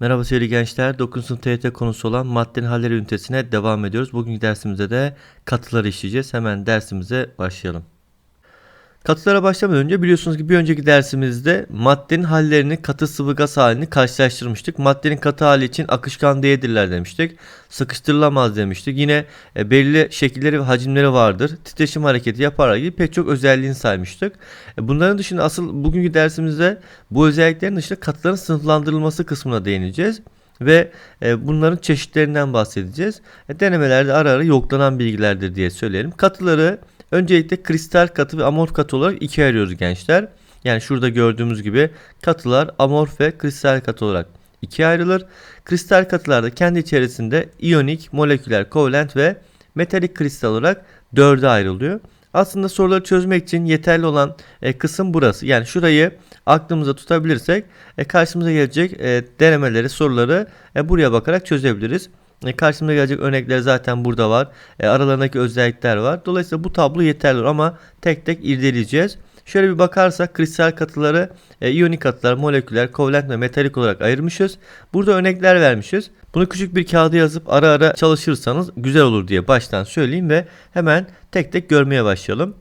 Merhaba sevgili gençler. 9. sınıf TYT konusu olan maddenin halleri ünitesine devam ediyoruz. Bugünkü dersimizde de katıları işleyeceğiz. Hemen dersimize başlayalım. Katılara başlamadan önce biliyorsunuz ki bir önceki dersimizde maddenin hallerini katı sıvı gaz halini karşılaştırmıştık. Maddenin katı hali için akışkan değildirler demiştik. Sıkıştırılamaz demiştik. Yine e, belli şekilleri ve hacimleri vardır. Titreşim hareketi yapar gibi pek çok özelliğini saymıştık. E, bunların dışında asıl bugünkü dersimizde bu özelliklerin dışında katıların sınıflandırılması kısmına değineceğiz ve e, bunların çeşitlerinden bahsedeceğiz. E, denemelerde ara ara yoklanan bilgilerdir diye söyleyelim. Katıları öncelikle kristal katı ve amorf katı olarak ikiye ayırıyoruz gençler. Yani şurada gördüğümüz gibi katılar amorf ve kristal katı olarak ikiye ayrılır. Kristal katılarda kendi içerisinde iyonik, moleküler, kovalent ve metalik kristal olarak dörde ayrılıyor. Aslında soruları çözmek için yeterli olan e, kısım burası. Yani şurayı aklımıza tutabilirsek e, karşımıza gelecek e, denemeleri, soruları e, buraya bakarak çözebiliriz. E, karşımıza gelecek örnekler zaten burada var. E, aralarındaki özellikler var. Dolayısıyla bu tablo yeterli ama tek tek irdeleyeceğiz. Şöyle bir bakarsak kristal katıları e, iyonik katılar, moleküler, kovalent ve metalik olarak ayırmışız. Burada örnekler vermişiz. Bunu küçük bir kağıda yazıp ara ara çalışırsanız güzel olur diye baştan söyleyeyim ve hemen tek tek görmeye başlayalım.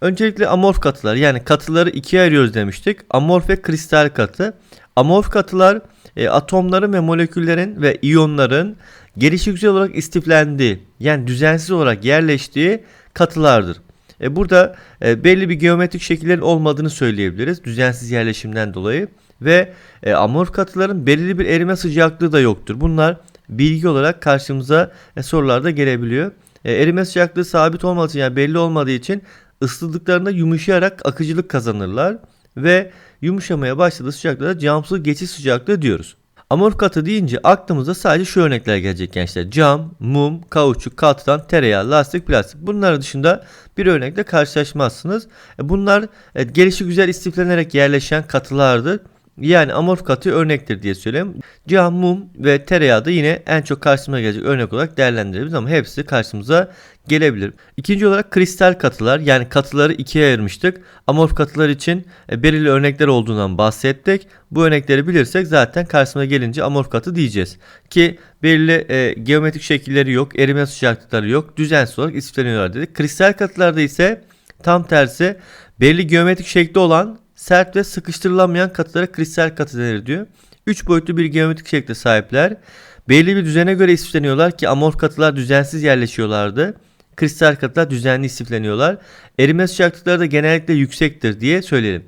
Öncelikle amorf katılar yani katıları ikiye ayırıyoruz demiştik. Amorf ve kristal katı. Amorf katılar e, atomların ve moleküllerin ve iyonların gelişigüzel olarak istiflendiği yani düzensiz olarak yerleştiği katılardır. E, burada e, belli bir geometrik şekillerin olmadığını söyleyebiliriz düzensiz yerleşimden dolayı ve e, amorf katıların belirli bir erime sıcaklığı da yoktur. Bunlar bilgi olarak karşımıza e, sorularda gelebiliyor. E, erime sıcaklığı sabit olmadığı için yani belli olmadığı için ısıtıldıklarında yumuşayarak akıcılık kazanırlar ve yumuşamaya başladığı sıcaklığa camsız geçiş sıcaklığı diyoruz. Amorf katı deyince aklımıza sadece şu örnekler gelecek gençler. Cam, mum, kauçuk, katran, tereyağı, lastik, plastik. Bunlar dışında bir örnekle karşılaşmazsınız. E, bunlar e, gelişi güzel istiflenerek yerleşen katılardır. Yani amorf katı örnektir diye söyleyeyim. Cam, mum ve tereyağı da yine en çok karşımıza gelecek örnek olarak değerlendirebiliriz ama hepsi karşımıza gelebilir. İkinci olarak kristal katılar yani katıları ikiye ayırmıştık. Amorf katılar için e, belirli örnekler olduğundan bahsettik. Bu örnekleri bilirsek zaten karşımıza gelince amorf katı diyeceğiz. Ki belirli e, geometrik şekilleri yok, erime sıcaklıkları yok, düzensiz olarak istifleniyorlar dedik. Kristal katılarda ise tam tersi belirli geometrik şekli olan sert ve sıkıştırılamayan katılara kristal katı denir diyor. 3 boyutlu bir geometrik şekle sahipler. Belli bir düzene göre istifleniyorlar ki amorf katılar düzensiz yerleşiyorlardı. Kristal katılar düzenli istifleniyorlar. Erime sıcaklıkları da genellikle yüksektir diye söyleyelim.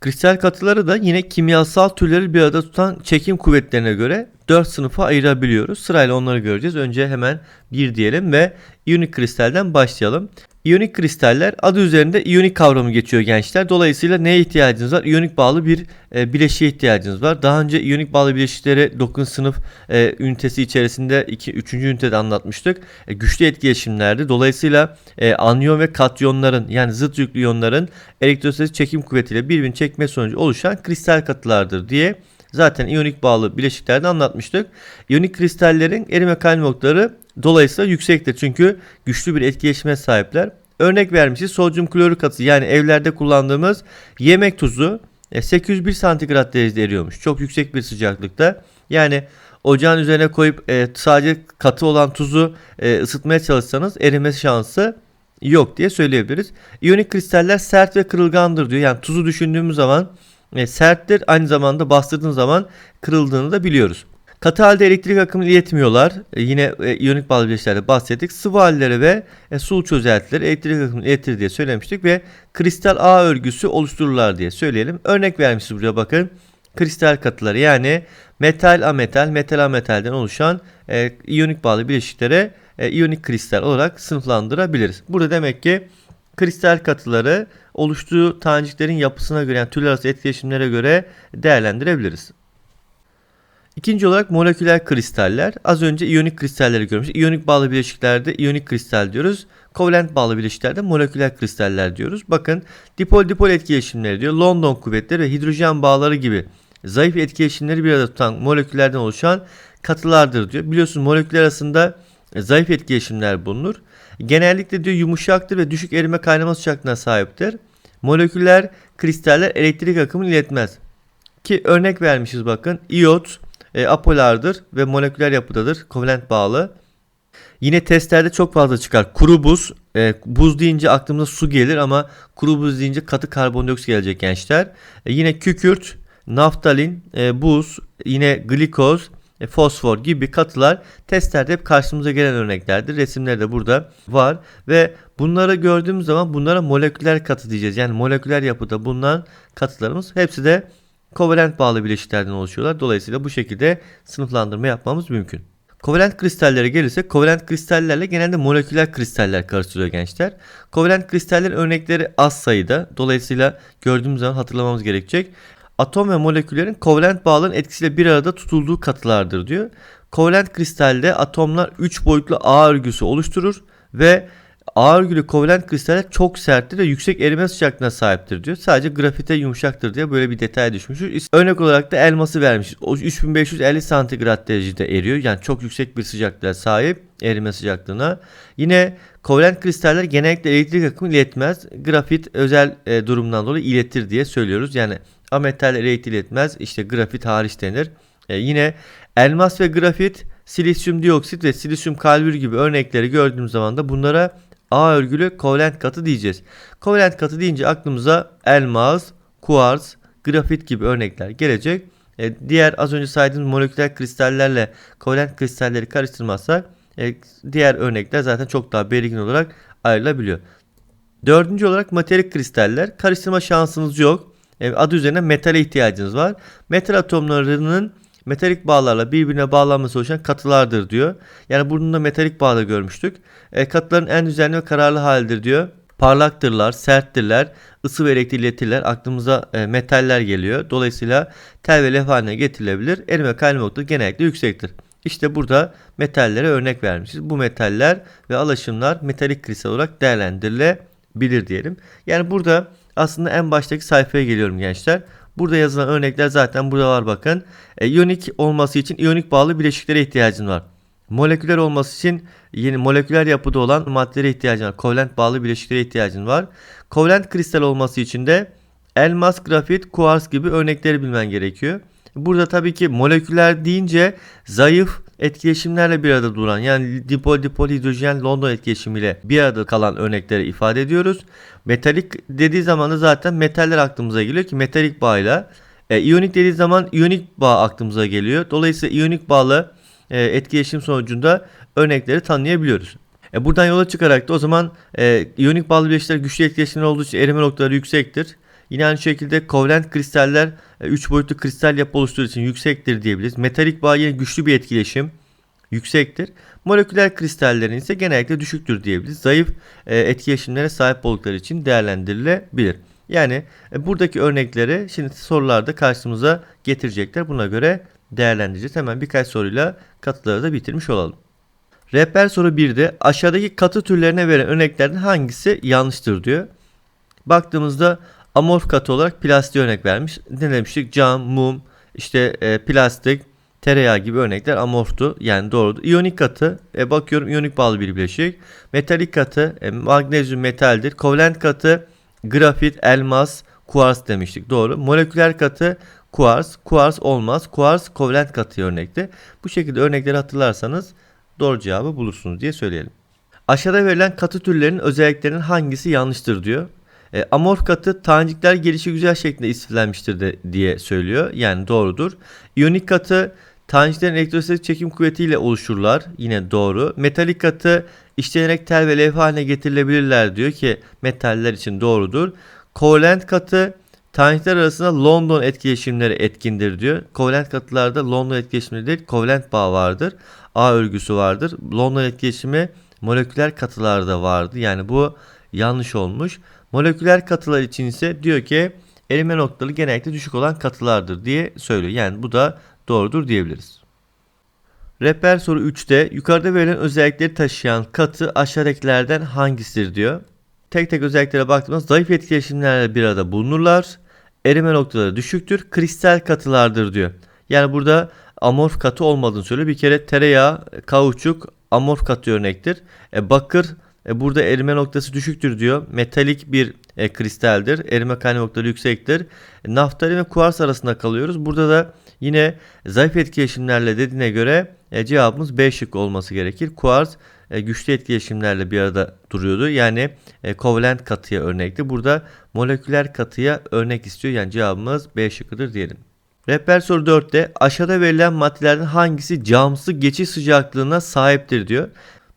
Kristal katıları da yine kimyasal türleri bir arada tutan çekim kuvvetlerine göre 4 sınıfa ayırabiliyoruz. Sırayla onları göreceğiz. Önce hemen bir diyelim ve iyonik kristalden başlayalım. İyonik kristaller adı üzerinde iyonik kavramı geçiyor gençler. Dolayısıyla neye ihtiyacınız var? İyonik bağlı bir e, bileşiğe ihtiyacınız var. Daha önce iyonik bağlı bileşikleri 9. sınıf e, ünitesi içerisinde 2 3. ünitede anlatmıştık. E, güçlü etkileşimlerdi. Dolayısıyla e, anyon ve katyonların yani zıt yüklü iyonların elektrostatik çekim kuvvetiyle birbirini çekme sonucu oluşan kristal katılardır diye zaten iyonik bağlı bileşiklerde anlatmıştık. İyonik kristallerin erime kayma noktaları dolayısıyla yüksektir. Çünkü güçlü bir etkileşime sahipler. Örnek vermişiz sodyum klorür katısı yani evlerde kullandığımız yemek tuzu 801 e, santigrat derecede eriyormuş. Çok yüksek bir sıcaklıkta. Yani ocağın üzerine koyup e, sadece katı olan tuzu e, ısıtmaya çalışsanız erime şansı yok diye söyleyebiliriz. İyonik kristaller sert ve kırılgandır diyor. Yani tuzu düşündüğümüz zaman e, serttir. Aynı zamanda bastırdığın zaman kırıldığını da biliyoruz. Katı halde elektrik akımı iletmiyorlar. E, yine e, iyonik bağlı bileşiklerde bahsettik. Sıvı halleri ve e, su çözeltileri elektrik akımı iletir diye söylemiştik ve kristal ağ örgüsü oluştururlar diye söyleyelim. Örnek vermişiz buraya bakın. Kristal katıları yani metal ametal, metal ametalden oluşan e, iyonik bağlı bileşiklere e, iyonik kristal olarak sınıflandırabiliriz. Burada demek ki kristal katıları oluştuğu taneciklerin yapısına göre yani türler arası etkileşimlere göre değerlendirebiliriz. İkinci olarak moleküler kristaller. Az önce iyonik kristalleri görmüş. İyonik bağlı bileşiklerde iyonik kristal diyoruz. Kovalent bağlı bileşiklerde moleküler kristaller diyoruz. Bakın dipol dipol etkileşimleri diyor. London kuvvetleri ve hidrojen bağları gibi zayıf etkileşimleri bir arada tutan moleküllerden oluşan katılardır diyor. Biliyorsunuz moleküller arasında zayıf etkileşimler bulunur. Genellikle diyor yumuşaktır ve düşük erime kaynama sıcaklığına sahiptir. Moleküler kristaller elektrik akımını iletmez. Ki örnek vermişiz bakın. İyot, e, apolardır ve moleküler yapıdadır. Kovalent bağlı. Yine testlerde çok fazla çıkar. Kuru buz. E, buz deyince aklımıza su gelir ama kuru buz deyince katı karbondioksit gelecek gençler. E, yine kükürt, naftalin, e, buz, yine glikoz, e, fosfor gibi katılar testlerde hep karşımıza gelen örneklerdir. Resimleri de burada var ve bunları gördüğümüz zaman bunlara moleküler katı diyeceğiz. Yani moleküler yapıda bulunan katılarımız hepsi de kovalent bağlı bileşiklerden oluşuyorlar. Dolayısıyla bu şekilde sınıflandırma yapmamız mümkün. Kovalent kristallere gelirse kovalent kristallerle genelde moleküler kristaller karıştırıyor gençler. Kovalent kristaller örnekleri az sayıda. Dolayısıyla gördüğümüz zaman hatırlamamız gerekecek. Atom ve moleküllerin kovalent bağların etkisiyle bir arada tutulduğu katılardır diyor. Kovalent kristalde atomlar 3 boyutlu ağ örgüsü oluşturur ve ağ örgülü kovalent kristaller çok serttir ve yüksek erime sıcaklığına sahiptir diyor. Sadece grafite yumuşaktır diye böyle bir detay düşmüşüz. Örnek olarak da elması vermiş. O 3550 santigrat derecede eriyor. Yani çok yüksek bir sıcaklığa sahip erime sıcaklığına. Yine kovalent kristaller genellikle elektrik akımı iletmez. Grafit özel e, durumdan dolayı iletir diye söylüyoruz. Yani ametal elektrik iletmez. İşte grafit hariç denir. E, yine elmas ve grafit, silisyum dioksit ve silisyum kalbür gibi örnekleri gördüğümüz zaman da bunlara A örgülü kovalent katı diyeceğiz. Kovalent katı deyince aklımıza elmas, kuars, grafit gibi örnekler gelecek. E, diğer az önce saydığımız moleküler kristallerle kovalent kristalleri karıştırmazsak e, diğer örnekler zaten çok daha belirgin olarak ayrılabiliyor. Dördüncü olarak metalik kristaller. Karıştırma şansınız yok. E, adı üzerine metale ihtiyacınız var. Metal atomlarının metalik bağlarla birbirine bağlanması oluşan katılardır diyor. Yani burnunda metalik bağda görmüştük. E, katıların en düzenli ve kararlı halidir diyor. Parlaktırlar, serttirler, ısı ve elektrik iletirler. Aklımıza e, metaller geliyor. Dolayısıyla tel ve lef haline getirilebilir. Erime kaynama noktası genellikle yüksektir. İşte burada metallere örnek vermişiz. Bu metaller ve alaşımlar metalik kristal olarak değerlendirilebilir diyelim. Yani burada aslında en baştaki sayfaya geliyorum gençler. Burada yazılan örnekler zaten burada var bakın. E, iyonik olması için iyonik bağlı bileşiklere ihtiyacın var. Moleküler olması için yeni moleküler yapıda olan maddelere ihtiyacın var. Kovalent bağlı bileşiklere ihtiyacın var. Kovalent kristal olması için de elmas, grafit, kuars gibi örnekleri bilmen gerekiyor. Burada tabii ki moleküler deyince zayıf etkileşimlerle bir arada duran yani dipol dipol hidrojen London etkileşimiyle bir arada kalan örnekleri ifade ediyoruz. Metalik dediği zaman da zaten metaller aklımıza geliyor ki metalik bağıyla e, iyonik dediği zaman iyonik bağ aklımıza geliyor. Dolayısıyla iyonik bağlı e, etkileşim sonucunda örnekleri tanıyabiliyoruz. E, buradan yola çıkarak da o zaman e, iyonik bağlı bileşikler güçlü etkileşimler olduğu için erime noktaları yüksektir. Yine aynı şekilde kovalent kristaller 3 e, boyutlu kristal yapı oluşturduğu için yüksektir diyebiliriz. Metalik bağ güçlü bir etkileşim yüksektir. Moleküler kristallerin ise genellikle düşüktür diyebiliriz. Zayıf e, etkileşimlere sahip oldukları için değerlendirilebilir. Yani e, buradaki örnekleri şimdi sorularda karşımıza getirecekler. Buna göre değerlendireceğiz. Hemen birkaç soruyla katıları da bitirmiş olalım. Rehber soru 1'de aşağıdaki katı türlerine veren örneklerden hangisi yanlıştır diyor. Baktığımızda amorf katı olarak plastik örnek vermiş. Ne demiştik? Cam, mum, işte e, plastik, tereyağı gibi örnekler amorftu. Yani doğrudur. İyonik katı e, bakıyorum iyonik bağlı bir bileşik. Metalik katı e, magnezyum metaldir. Kovalent katı grafit, elmas, kuars demiştik. Doğru. Moleküler katı kuars, kuars olmaz. Kuars kovalent katı örnekti. Bu şekilde örnekleri hatırlarsanız doğru cevabı bulursunuz diye söyleyelim. Aşağıda verilen katı türlerinin özelliklerinin hangisi yanlıştır diyor. E, amorf katı tanecikler gelişi güzel şeklinde istiflenmiştir de, diye söylüyor. Yani doğrudur. İyonik katı taneciklerin elektrostatik çekim kuvvetiyle oluşurlar. Yine doğru. Metalik katı işlenerek tel ve levha haline getirilebilirler diyor ki metaller için doğrudur. Kovalent katı tanecikler arasında London etkileşimleri etkindir diyor. Kovalent katılarda London etkileşimi değil kovalent bağ vardır. A örgüsü vardır. London etkileşimi moleküler katılarda vardı. Yani bu yanlış olmuş. Moleküler katılar için ise diyor ki erime noktaları genellikle düşük olan katılardır diye söylüyor. Yani bu da doğrudur diyebiliriz. Rehber soru 3'te yukarıda verilen özellikleri taşıyan katı aşağıdakilerden hangisidir diyor. Tek tek özelliklere baktığımızda zayıf etkileşimlerle bir arada bulunurlar. Erime noktaları düşüktür. Kristal katılardır diyor. Yani burada amorf katı olmadığını söylüyor. Bir kere tereyağı, kauçuk amorf katı örnektir. E, bakır burada erime noktası düşüktür diyor. Metalik bir e, kristaldir. Erime kaynama noktaları yüksektir. E, naftalin ve kuars arasında kalıyoruz. Burada da Yine zayıf etkileşimlerle dediğine göre e, cevabımız B şıkkı olması gerekir. Kuarz e, güçlü etkileşimlerle bir arada duruyordu. Yani e, kovalent katıya örnekti. Burada moleküler katıya örnek istiyor. Yani cevabımız B şıkkıdır diyelim. Rehber soru 4'te aşağıda verilen maddelerden hangisi camsı geçiş sıcaklığına sahiptir diyor.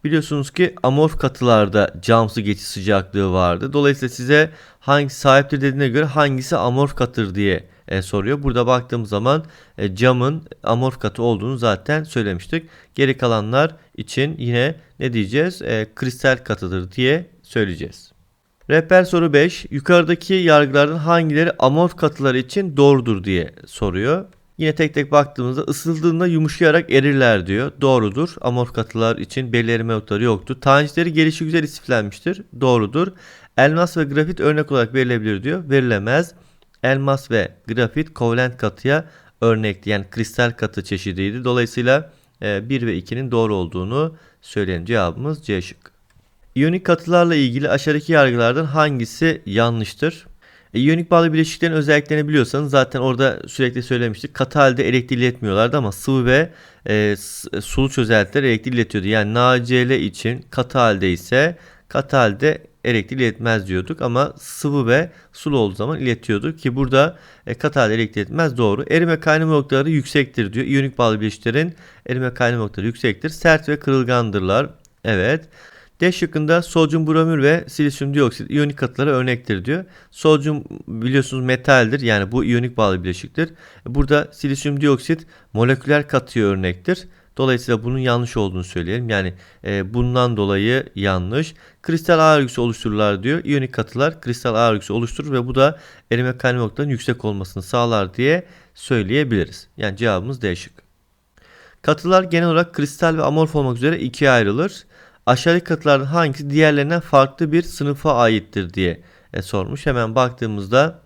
Biliyorsunuz ki amorf katılarda camsı geçiş sıcaklığı vardı. Dolayısıyla size hangisi sahiptir dediğine göre hangisi amorf katıdır diye e, soruyor. Burada baktığımız zaman e, camın amorf katı olduğunu zaten söylemiştik. Geri kalanlar için yine ne diyeceğiz? E, kristal katıdır diye söyleyeceğiz. Rehber soru 5. Yukarıdaki yargılardan hangileri amorf katılar için doğrudur diye soruyor. Yine tek tek baktığımızda ısıldığında yumuşayarak erirler diyor. Doğrudur. Amorf katılar için belli erime noktaları yoktur. Tanecikleri gelişi güzel istiflenmiştir. Doğrudur. Elmas ve grafit örnek olarak verilebilir diyor. Verilemez. Elmas ve grafit kovalent katıya örnekti. Yani kristal katı çeşidiydi. Dolayısıyla 1 ve 2'nin doğru olduğunu söyleyen cevabımız C şıkkı. İyonik katılarla ilgili aşağıdaki yargılardan hangisi yanlıştır? E, bağlı bileşiklerin özelliklerini biliyorsanız zaten orada sürekli söylemiştik. Katı halde elektrik iletmiyorlardı ama sıvı ve e, sulu çözeltiler elektrik iletiyordu. Yani NaCl için katı halde ise katı halde elektrik iletmez diyorduk ama sıvı ve sulu olduğu zaman iletiyorduk ki burada e, katı halde elektrik iletmez doğru. Erime kaynama noktaları yüksektir diyor. İyonik bağlı bileşiklerin erime kaynama noktaları yüksektir. Sert ve kırılgandırlar. Evet. D şıkkında sodyum bromür ve silisyum dioksit iyonik katılara örnektir diyor. Sodyum biliyorsunuz metaldir yani bu iyonik bağlı bileşiktir. Burada silisyum dioksit moleküler katıya örnektir. Dolayısıyla bunun yanlış olduğunu söyleyelim. Yani e, bundan dolayı yanlış. Kristal ağır örgüsü oluştururlar diyor. İyonik katılar kristal ağır örgüsü oluşturur ve bu da erime kaynama noktalarının yüksek olmasını sağlar diye söyleyebiliriz. Yani cevabımız D şıkkı. Katılar genel olarak kristal ve amorf olmak üzere ikiye ayrılır. Aşağıdaki katılardan hangisi diğerlerinden farklı bir sınıfa aittir diye e, sormuş. Hemen baktığımızda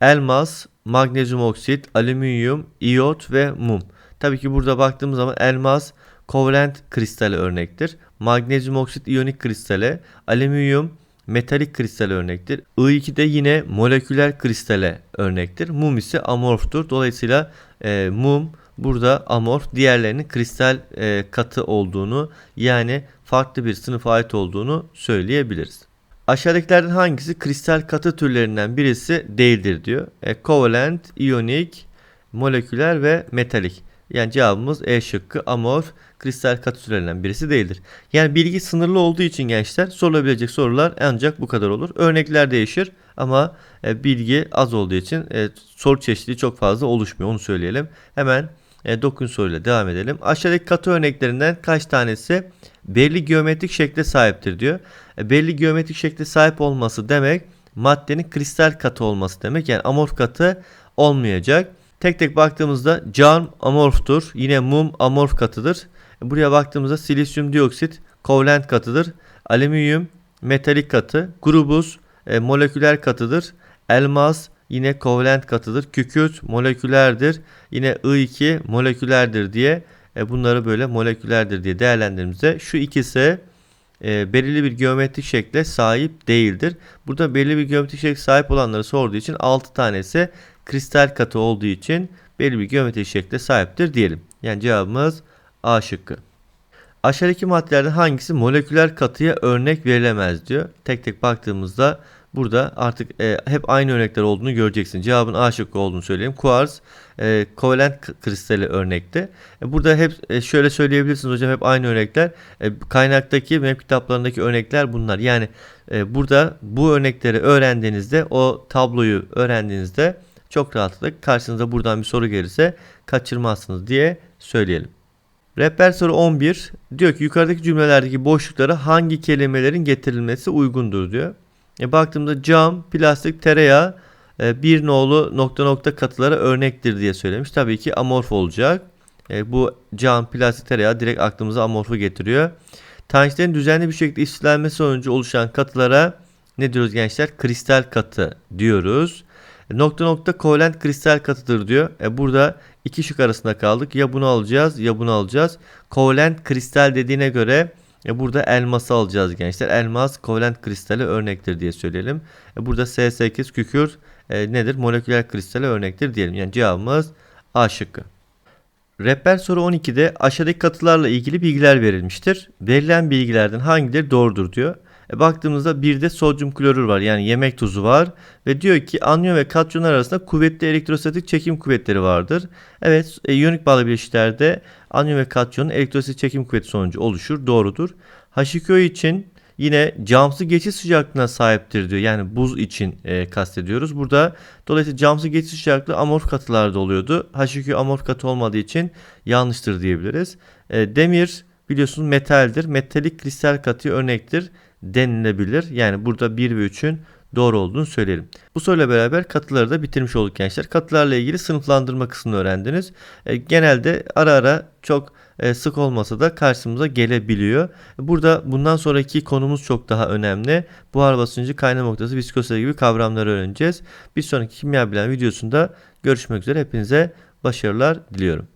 elmas, magnezyum oksit, alüminyum, iyot ve mum. Tabii ki burada baktığımız zaman elmas kovalent kristale örnektir. Magnezyum oksit iyonik kristale, alüminyum metalik kristal örnektir. I2 de yine moleküler kristale örnektir. Mum ise amorftur. Dolayısıyla e, mum burada amorf diğerlerinin kristal e, katı olduğunu yani farklı bir sınıfa ait olduğunu söyleyebiliriz. Aşağıdakilerden hangisi kristal katı türlerinden birisi değildir diyor. E, kovalent, iyonik, moleküler ve metalik. Yani cevabımız E şıkkı amorf kristal katı türlerinden birisi değildir. Yani bilgi sınırlı olduğu için gençler sorulabilecek sorular ancak bu kadar olur. Örnekler değişir ama e, bilgi az olduğu için e, soru çeşitliliği çok fazla oluşmuyor onu söyleyelim. Hemen e, 9. soruyla devam edelim. Aşağıdaki katı örneklerinden kaç tanesi belli geometrik şekle sahiptir diyor. E, belli geometrik şekle sahip olması demek maddenin kristal katı olması demek. Yani amorf katı olmayacak. Tek tek baktığımızda cam amorftur. Yine mum amorf katıdır. E, buraya baktığımızda silisyum dioksit kovalent katıdır. Alüminyum metalik katı. Grubuz e, moleküler katıdır. Elmas yine kovalent katıdır. Kükürt molekülerdir. Yine I2 molekülerdir diye e, bunları böyle molekülerdir diye değerlendirdiğimizde şu ikisi e, belirli bir geometrik şekle sahip değildir. Burada belirli bir geometrik şekle sahip olanları sorduğu için 6 tanesi kristal katı olduğu için belirli bir geometrik şekle sahiptir diyelim. Yani cevabımız A şıkkı. Aşağıdaki maddelerden hangisi moleküler katıya örnek verilemez diyor. Tek tek baktığımızda Burada artık e, hep aynı örnekler olduğunu göreceksin. Cevabın A şıkkı olduğunu söyleyeyim. Kuarz e, kovalent kristali örnekte. E, burada hep e, şöyle söyleyebilirsiniz hocam hep aynı örnekler. E, kaynaktaki web kitaplarındaki örnekler bunlar. Yani e, burada bu örnekleri öğrendiğinizde o tabloyu öğrendiğinizde çok rahatlıkla karşınıza buradan bir soru gelirse kaçırmazsınız diye söyleyelim. Rehber soru 11 diyor ki yukarıdaki cümlelerdeki boşluklara hangi kelimelerin getirilmesi uygundur diyor. E, baktığımda cam, plastik, tereyağı e, bir nolu nokta nokta katılara örnektir diye söylemiş. Tabii ki amorf olacak. E, bu cam, plastik, tereyağı direkt aklımıza amorfu getiriyor. Taneciklerin düzenli bir şekilde işlenmesi sonucu oluşan katılara ne diyoruz gençler? Kristal katı diyoruz. E, nokta nokta kovalent kristal katıdır diyor. E, burada iki şık arasında kaldık. Ya bunu alacağız ya bunu alacağız. Kovalent kristal dediğine göre e burada elması alacağız gençler. Elmas kovalent kristali örnektir diye söyleyelim. E burada S8 kükürt e, nedir? Moleküler kristali örnektir diyelim. Yani cevabımız A şıkkı. Rehber soru 12'de aşağıdaki katılarla ilgili bilgiler verilmiştir. Verilen bilgilerden hangileri doğrudur diyor. E baktığımızda bir de sodyum klorür var yani yemek tuzu var ve diyor ki anyon ve katyonlar arasında kuvvetli elektrostatik çekim kuvvetleri vardır. Evet e, iyonik bağlı bileşiklerde anyon ve katyonun elektrostatik çekim kuvveti sonucu oluşur doğrudur. H2O için yine camsı geçiş sıcaklığına sahiptir diyor. Yani buz için e, kastediyoruz. Burada dolayısıyla camsı geçiş sıcaklığı amorf katılarda oluyordu. H2O amorf katı olmadığı için yanlıştır diyebiliriz. E, demir biliyorsunuz metaldir. Metalik kristal katı örnektir denilebilir. Yani burada 1 ve 3'ün doğru olduğunu söyleyelim. Bu soruyla beraber katıları da bitirmiş olduk gençler. Katılarla ilgili sınıflandırma kısmını öğrendiniz. E, genelde ara ara çok e, sık olmasa da karşımıza gelebiliyor. Burada bundan sonraki konumuz çok daha önemli. Buhar basıncı, kaynama noktası, viskozite gibi kavramları öğreneceğiz. Bir sonraki kimya bilen videosunda görüşmek üzere. Hepinize başarılar diliyorum.